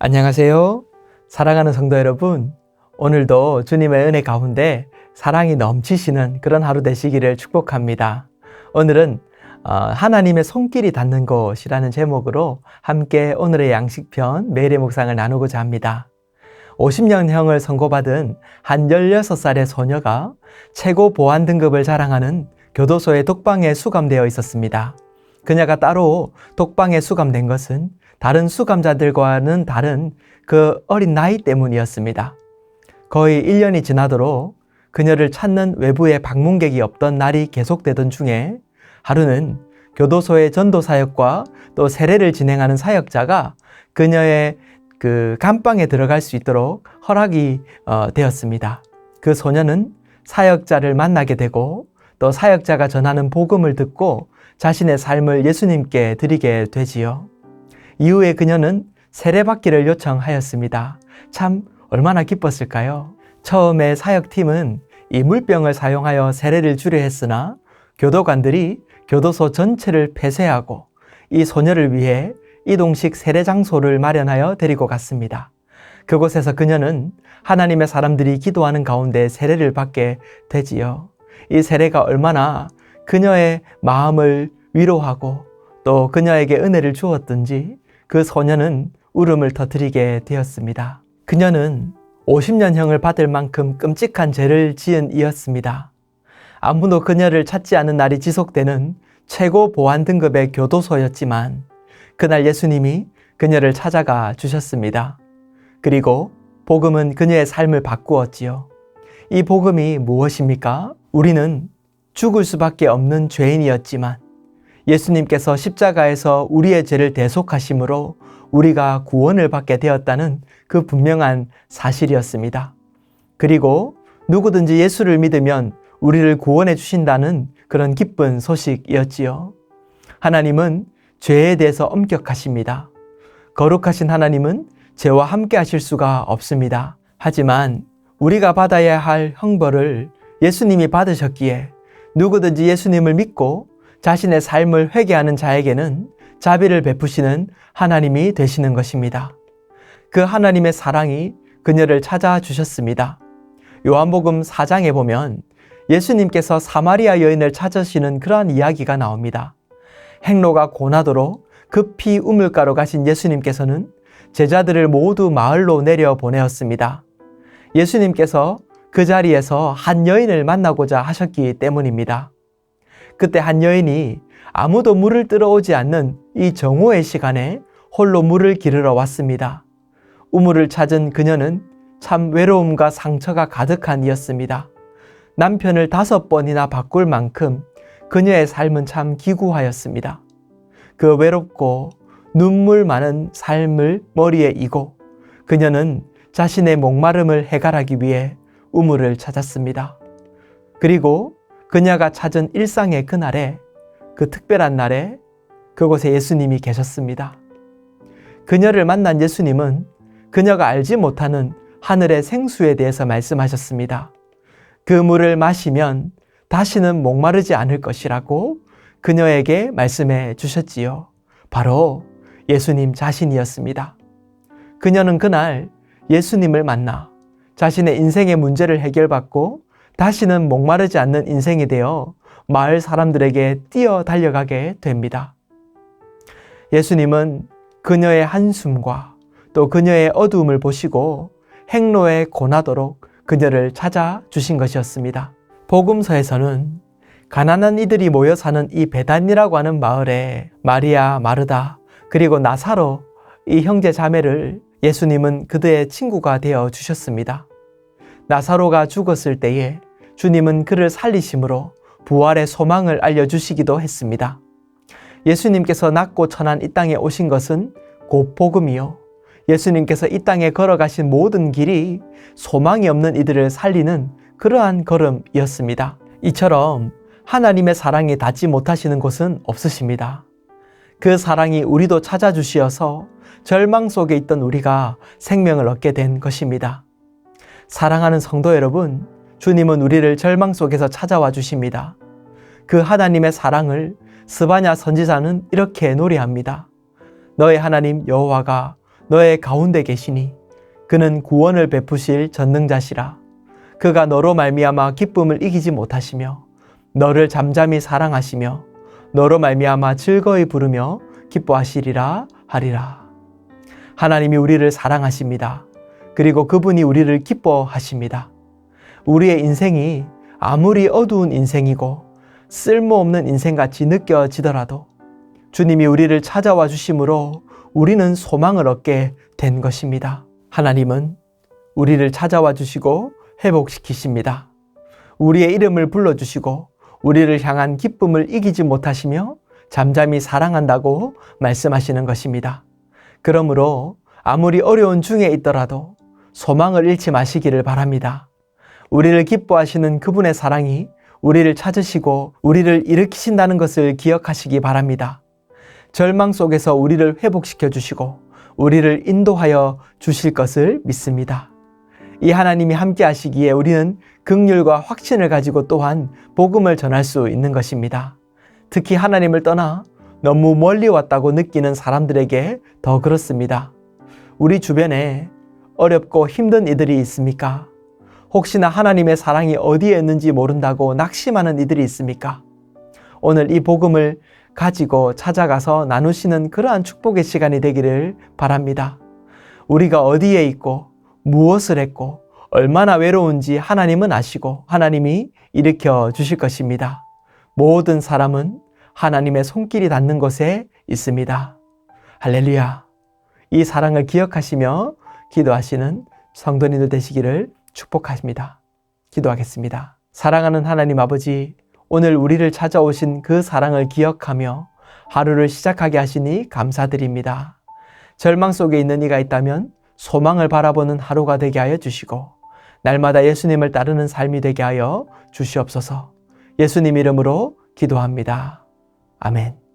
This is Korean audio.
안녕하세요. 사랑하는 성도 여러분. 오늘도 주님의 은혜 가운데 사랑이 넘치시는 그런 하루 되시기를 축복합니다. 오늘은 어, 하나님의 손길이 닿는 곳이라는 제목으로 함께 오늘의 양식편 매일의 묵상을 나누고자 합니다. 50년형을 선고받은 한 16살의 소녀가 최고 보안 등급을 자랑하는 교도소의 독방에 수감되어 있었습니다. 그녀가 따로 독방에 수감된 것은 다른 수감자들과는 다른 그 어린 나이 때문이었습니다. 거의 1년이 지나도록 그녀를 찾는 외부의 방문객이 없던 날이 계속되던 중에 하루는 교도소의 전도 사역과 또 세례를 진행하는 사역자가 그녀의 그 감방에 들어갈 수 있도록 허락이 어, 되었습니다. 그 소녀는 사역자를 만나게 되고 또 사역자가 전하는 복음을 듣고 자신의 삶을 예수님께 드리게 되지요. 이후에 그녀는 세례받기를 요청하였습니다. 참 얼마나 기뻤을까요? 처음에 사역팀은 이 물병을 사용하여 세례를 주려 했으나 교도관들이 교도소 전체를 폐쇄하고 이 소녀를 위해 이동식 세례 장소를 마련하여 데리고 갔습니다. 그곳에서 그녀는 하나님의 사람들이 기도하는 가운데 세례를 받게 되지요. 이 세례가 얼마나 그녀의 마음을 위로하고 또 그녀에게 은혜를 주었든지 그 소녀는 울음을 터뜨리게 되었습니다. 그녀는 50년형을 받을 만큼 끔찍한 죄를 지은 이였습니다. 아무도 그녀를 찾지 않은 날이 지속되는 최고 보안 등급의 교도소였지만 그날 예수님이 그녀를 찾아가 주셨습니다. 그리고 복음은 그녀의 삶을 바꾸었지요. 이 복음이 무엇입니까? 우리는 죽을 수밖에 없는 죄인이었지만 예수님께서 십자가에서 우리의 죄를 대속하심으로 우리가 구원을 받게 되었다는 그 분명한 사실이었습니다. 그리고 누구든지 예수를 믿으면 우리를 구원해 주신다는 그런 기쁜 소식이었지요. 하나님은 죄에 대해서 엄격하십니다. 거룩하신 하나님은 죄와 함께 하실 수가 없습니다. 하지만 우리가 받아야 할 형벌을 예수님이 받으셨기에 누구든지 예수님을 믿고 자신의 삶을 회개하는 자에게는 자비를 베푸시는 하나님이 되시는 것입니다. 그 하나님의 사랑이 그녀를 찾아주셨습니다. 요한복음 4장에 보면 예수님께서 사마리아 여인을 찾으시는 그러한 이야기가 나옵니다. 행로가 고나도록 급히 우물가로 가신 예수님께서는 제자들을 모두 마을로 내려 보내었습니다. 예수님께서 그 자리에서 한 여인을 만나고자 하셨기 때문입니다. 그때 한 여인이 아무도 물을 들어오지 않는 이 정오의 시간에 홀로 물을 기르러 왔습니다. 우물을 찾은 그녀는 참 외로움과 상처가 가득한 이였습니다. 남편을 다섯 번이나 바꿀 만큼 그녀의 삶은 참 기구하였습니다. 그 외롭고 눈물 많은 삶을 머리에 이고 그녀는 자신의 목마름을 해결하기 위해 우물을 찾았습니다. 그리고 그녀가 찾은 일상의 그날에 그 특별한 날에 그곳에 예수님이 계셨습니다. 그녀를 만난 예수님은 그녀가 알지 못하는 하늘의 생수에 대해서 말씀하셨습니다. 그 물을 마시면 다시는 목마르지 않을 것이라고 그녀에게 말씀해 주셨지요. 바로 예수님 자신이었습니다. 그녀는 그날 예수님을 만나 자신의 인생의 문제를 해결받고 다시는 목마르지 않는 인생이 되어 마을 사람들에게 뛰어 달려가게 됩니다. 예수님은 그녀의 한숨과 또 그녀의 어두움을 보시고 행로에 고나도록 그녀를 찾아 주신 것이었습니다. 복음서에서는 가난한 이들이 모여 사는 이 베단이라고 하는 마을에 마리아, 마르다, 그리고 나사로 이 형제 자매를 예수님은 그들의 친구가 되어 주셨습니다. 나사로가 죽었을 때에 주님은 그를 살리심으로 부활의 소망을 알려주시기도 했습니다. 예수님께서 낮고 천한 이 땅에 오신 것은 곧 복음이요. 예수님께서 이 땅에 걸어가신 모든 길이 소망이 없는 이들을 살리는 그러한 걸음이었습니다. 이처럼 하나님의 사랑이 닿지 못하시는 곳은 없으십니다. 그 사랑이 우리도 찾아주시어서 절망 속에 있던 우리가 생명을 얻게 된 것입니다. 사랑하는 성도 여러분, 주님은 우리를 절망 속에서 찾아와 주십니다. 그 하나님의 사랑을 스바냐 선지자는 이렇게 노래합니다. 너의 하나님 여호와가 너의 가운데 계시니 그는 구원을 베푸실 전능자시라. 그가 너로 말미암아 기쁨을 이기지 못하시며 너를 잠잠히 사랑하시며 너로 말미암아 즐거이 부르며 기뻐하시리라 하리라. 하나님이 우리를 사랑하십니다. 그리고 그분이 우리를 기뻐하십니다. 우리의 인생이 아무리 어두운 인생이고 쓸모없는 인생같이 느껴지더라도 주님이 우리를 찾아와 주심으로 우리는 소망을 얻게 된 것입니다. 하나님은 우리를 찾아와 주시고 회복시키십니다. 우리의 이름을 불러주시고 우리를 향한 기쁨을 이기지 못하시며 잠잠히 사랑한다고 말씀하시는 것입니다. 그러므로 아무리 어려운 중에 있더라도 소망을 잃지 마시기를 바랍니다. 우리를 기뻐하시는 그분의 사랑이 우리를 찾으시고 우리를 일으키신다는 것을 기억하시기 바랍니다. 절망 속에서 우리를 회복시켜 주시고 우리를 인도하여 주실 것을 믿습니다. 이 하나님이 함께 하시기에 우리는 극률과 확신을 가지고 또한 복음을 전할 수 있는 것입니다. 특히 하나님을 떠나 너무 멀리 왔다고 느끼는 사람들에게 더 그렇습니다. 우리 주변에 어렵고 힘든 이들이 있습니까? 혹시나 하나님의 사랑이 어디에 있는지 모른다고 낙심하는 이들이 있습니까? 오늘 이 복음을 가지고 찾아가서 나누시는 그러한 축복의 시간이 되기를 바랍니다. 우리가 어디에 있고 무엇을 했고 얼마나 외로운지 하나님은 아시고 하나님이 일으켜 주실 것입니다. 모든 사람은 하나님의 손길이 닿는 곳에 있습니다. 할렐루야. 이 사랑을 기억하시며 기도하시는 성도님들 되시기를 축복합니다. 기도하겠습니다. 사랑하는 하나님 아버지, 오늘 우리를 찾아오신 그 사랑을 기억하며 하루를 시작하게 하시니 감사드립니다. 절망 속에 있는 이가 있다면 소망을 바라보는 하루가 되게 하여 주시고, 날마다 예수님을 따르는 삶이 되게 하여 주시옵소서. 예수님 이름으로 기도합니다. 아멘.